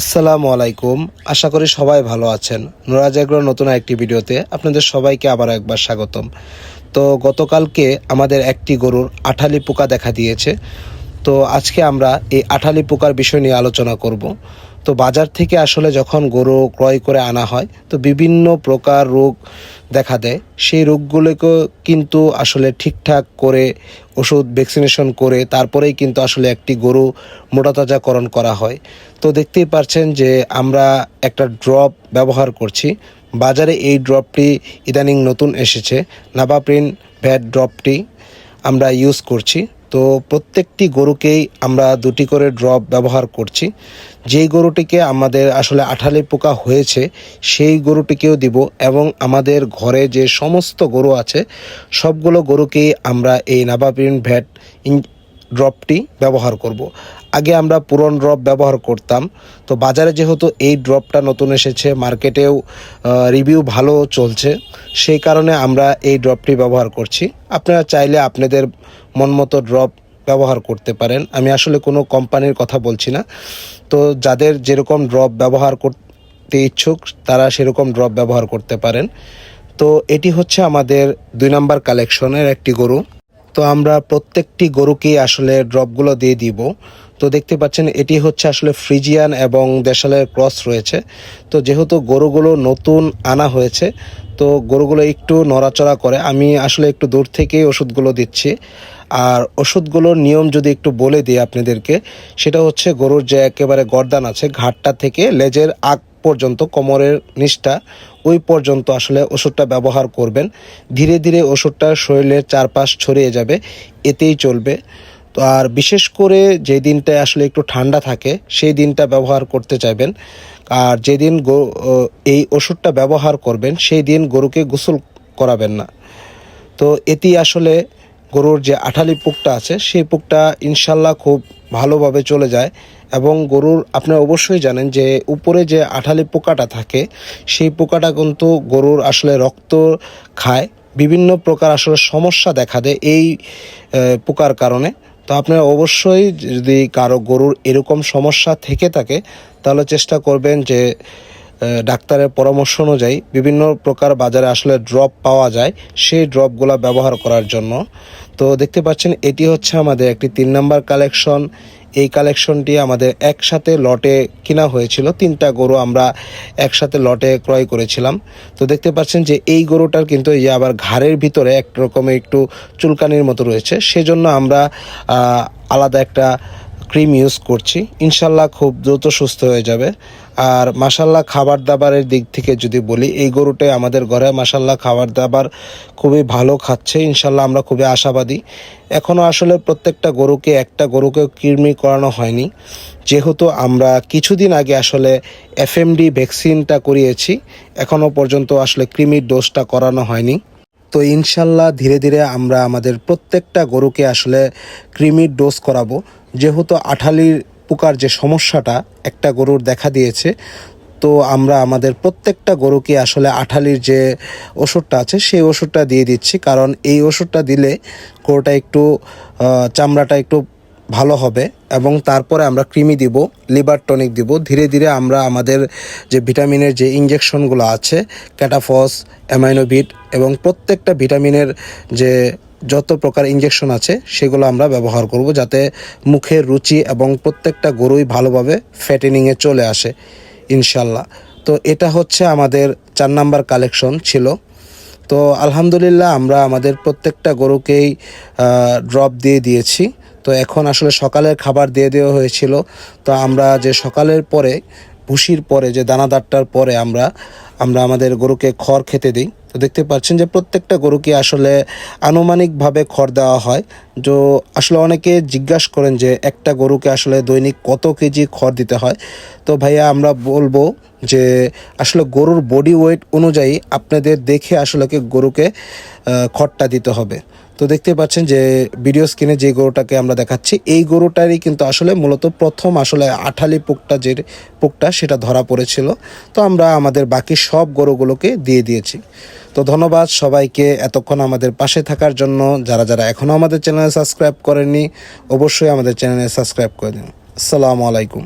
আসসালামু আলাইকুম। আশা করি সবাই ভালো আছেন। নোরাজ এগ্রোর নতুন একটি ভিডিওতে আপনাদের সবাইকে আবার একবার স্বাগতম। তো গতকালকে আমাদের একটি গরুর আঠালি পোকা দেখা দিয়েছে। তো আজকে আমরা এই আঠালি পোকার বিষয় নিয়ে আলোচনা করব। তো বাজার থেকে আসলে যখন গরু ক্রয় করে আনা হয়, তো বিভিন্ন প্রকার রোগ দেখা দেয়। সেই রোগগুলোকে কিন্তু আসলে ঠিকঠাক করে ওষুধ ভ্যাকসিনেশন করে তারপরেই কিন্তু আসলে একটি গরু মোটাতাজাকরণ করা হয়। তো দেখতেই পারছেন যে আমরা একটা ড্রপ ব্যবহার করছি। বাজারে এই ড্রপটি ইদানিং নতুন এসেছে। নাবাপ্রিন ভ্যাট ড্রপটি আমরা ইউজ করছি। তো প্রত্যেকটি গরুকেই আমরা দুটি করে ড্রপ ব্যবহার করছি। যেই গরুটিকে আমাদের আসলে আঠালি পোকা হয়েছে, সেই গরুটিকেও দিব এবং আমাদের ঘরে যে সমস্ত গরু আছে, সবগুলো গরুকেই আমরা এই নাবাপিন ভ্যাট ড্রপটি ব্যবহার করব। আগে আমরা পুরন ড্রপ ব্যবহার করতাম। তো বাজারে যেহেতু এই ড্রপটা নতুন এসেছে, মার্কেটেও রিভিউ ভালো চলছে, সেই কারণে আমরা এই ড্রপটি ব্যবহার করছি। আপনারা চাইলে আপনাদের মন মতো ড্রপ ব্যবহার করতে পারেন। আমি আসলে কোনো কোম্পানির কথা বলছি না। তো যাদের যেরকম ড্রপ ব্যবহার করতে ইচ্ছুক, তারা সেরকম ড্রপ ব্যবহার করতে পারেন। তো এটি হচ্ছে আমাদের দুই নাম্বার কালেকশনের একটি গরু। তো আমরা প্রত্যেকটি গরুকেই আসলে ড্রপগুলো দিয়ে দিব। তো দেখতে পাচ্ছেন, এটি হচ্ছে আসলে ফ্রিজিয়ান এবং দেশালের ক্রস রয়েছে। তো যেহেতু গরুগুলো নতুন আনা হয়েছে, তো গরুগুলো একটু নড়াচড়া করে। আমি আসলে একটু দূর থেকেই ওষুধগুলো দিচ্ছি। আর ওষুধগুলোর নিয়ম যদি একটু বলে দিই আপনাদেরকে, সেটা হচ্ছে গরুর যে একেবারে গর্দান আছে, ঘাটটা থেকে লেজের আগ পর্যন্ত কোমরের নিচটা, ওই পর্যন্ত আসলে ওষুধটা ব্যবহার করবেন। ধীরে ধীরে ওষুধটা শরীরের চারপাশ ছড়িয়ে যাবে, এতেই চলবে। তো আর বিশেষ করে যে দিনটায় আসলে একটু ঠান্ডা থাকে, সেই দিনটা ব্যবহার করতে চাইবেন। আর যেদিন গো- এই ওষুধটা ব্যবহার করবেন, সেই দিন গরুকে গোসল করাবেন না। তো এটি আসলে গরুর যে আঠালি পুকটা আছে, সেই পুকটা ইনশাল্লাহ খুব ভালোভাবে চলে যায়। এবং গরুর, আপনারা অবশ্যই জানেন যে উপরে যে আঠালি পোকাটা থাকে, সেই পোকাটা কিন্তু গরুর আসলে রক্ত খায়। বিভিন্ন প্রকার আসলে সমস্যা দেখা দেয় এই পোকার কারণে। তো আপনারা অবশ্যই যদি কারও গরুর এরকম সমস্যা থেকে থাকে, তাহলে চেষ্টা করবেন যে ডাক্তারের পরামর্শ অনুযায়ী বিভিন্ন প্রকার বাজারে আসলে ড্রপ পাওয়া যায় সেই ড্রপগুলো ব্যবহার করার জন্য। তো দেখতে পাচ্ছেন, এটি হচ্ছে আমাদের একটি তিন নাম্বার কালেকশন এই কালেকশনটি আমাদের একসাথে লটে কিনা হয়েছিল। তিনটা গরু আমরা একসাথে লটে ক্রয় করেছিলাম। তো দেখতে পাচ্ছেন যে এই গরুটার কিন্তু এই আবার ঘাড়ের ভিতরে এক রকমের একটু চুলকানির মতো রয়েছে। সেজন্য আমরা আলাদা একটা ক্রিম ইউজ করছি। ইনশাল্লাহ খুব দ্রুত সুস্থ হয়ে যাবে। আর মাসাল্লাহ খাবার দাবারের দিক থেকে যদি বলি, এই গরুটাই আমাদের ঘরে মাসাল্লাহ খাবার দাবার খুবই ভালো খাচ্ছে। ইনশাল্লাহ আমরা খুবই আশাবাদী। এখনও আসলে প্রত্যেকটা গরুকে, একটা গরুকে কৃমি করানো হয়নি। যেহেতু আমরা কিছুদিন আগে আসলে এফএমডি ভ্যাকসিনটা করিয়েছি এখনও পর্যন্ত আসলে কৃমির ডোজটা করানো হয়নি। তো ইনশাল্লাহ ধীরে ধীরে আমরা আমাদের প্রত্যেকটা গরুকে আসলে কৃমির ডোজ করাবো। যেহেতু আঠালির পোকার যে সমস্যাটা, একটা গরুর দেখা দিয়েছে, তো আমরা আমাদের প্রত্যেকটা গরুকে আসলে আঠালির যে ওষুধটা আছে, সেই ওষুধটা দিয়ে দিচ্ছি। কারণ এই ওষুধটা দিলে গরুটা একটু চামড়াটা একটু ভালো হবে এবং তারপরে আমরা ক্রিমি দিব, লিভার টনিক দিব। ধীরে ধীরে আমরা আমাদের যে ভিটামিনের যে ইঞ্জেকশনগুলো আছে, ক্যাটাফস অ্যামাইনোভিট এবং প্রত্যেকটা ভিটামিনের যে যত প্রকার ইঞ্জেকশন আছে, সেগুলো আমরা ব্যবহার করব যাতে মুখের রুচি এবং প্রত্যেকটা গরুই ভালোভাবে ফ্যাটেনিংয়ে চলে আসে, ইনশাল্লাহ। তো এটা হচ্ছে আমাদের চার নাম্বার কালেকশন ছিল। তো আলহামদুলিল্লাহ আমরা আমাদের প্রত্যেকটা গরুকেই ড্রপ দিয়ে দিয়েছি। তো এখন আসলে সকালের খাবার দিয়ে দেওয়া হয়েছিল। তো আমরা যে সকালের পরে ভুসির পরে, যে দানাদারটার পরে আমরা আমরা আমাদের গরুকে খড় খেতে দিই। তো দেখতে পাচ্ছেন যে প্রত্যেকটা গরুকে আসলে আনুমানিকভাবে খড় দেওয়া হয়। তো আসলে অনেকে জিজ্ঞাসা করেন যে একটা গরুকে আসলে দৈনিক কত কেজি খড় দিতে হয়? তো ভাইয়া, আমরা বলব যে আসলে গরুর বডি ওয়েট অনুযায়ী আপনাদের দেখে আসলে গরুকে খড়টা দিতে হবে। তো দেখতে পাচ্ছেন যে ভিডিও স্ক্রিনে যে গরুটাকে আমরা দেখাচ্ছি, এই গরুটারই কিন্তু আসলে মূলত প্রথম আসলে আঠালি পোকটা যে পোকটা, সেটা ধরা পড়েছিল। তো আমরা আমাদের বাকি সব গরুগুলোকে দিয়ে দিয়েছি। তো ধন্যবাদ সবাইকে এতক্ষণ আমাদের পাশে থাকার জন্য। যারা যারা এখনও আমাদের চ্যানেলে সাবস্ক্রাইব করেননি, অবশ্যই আমাদের চ্যানেলে সাবস্ক্রাইব করে দিন। আসসালামু আলাইকুম।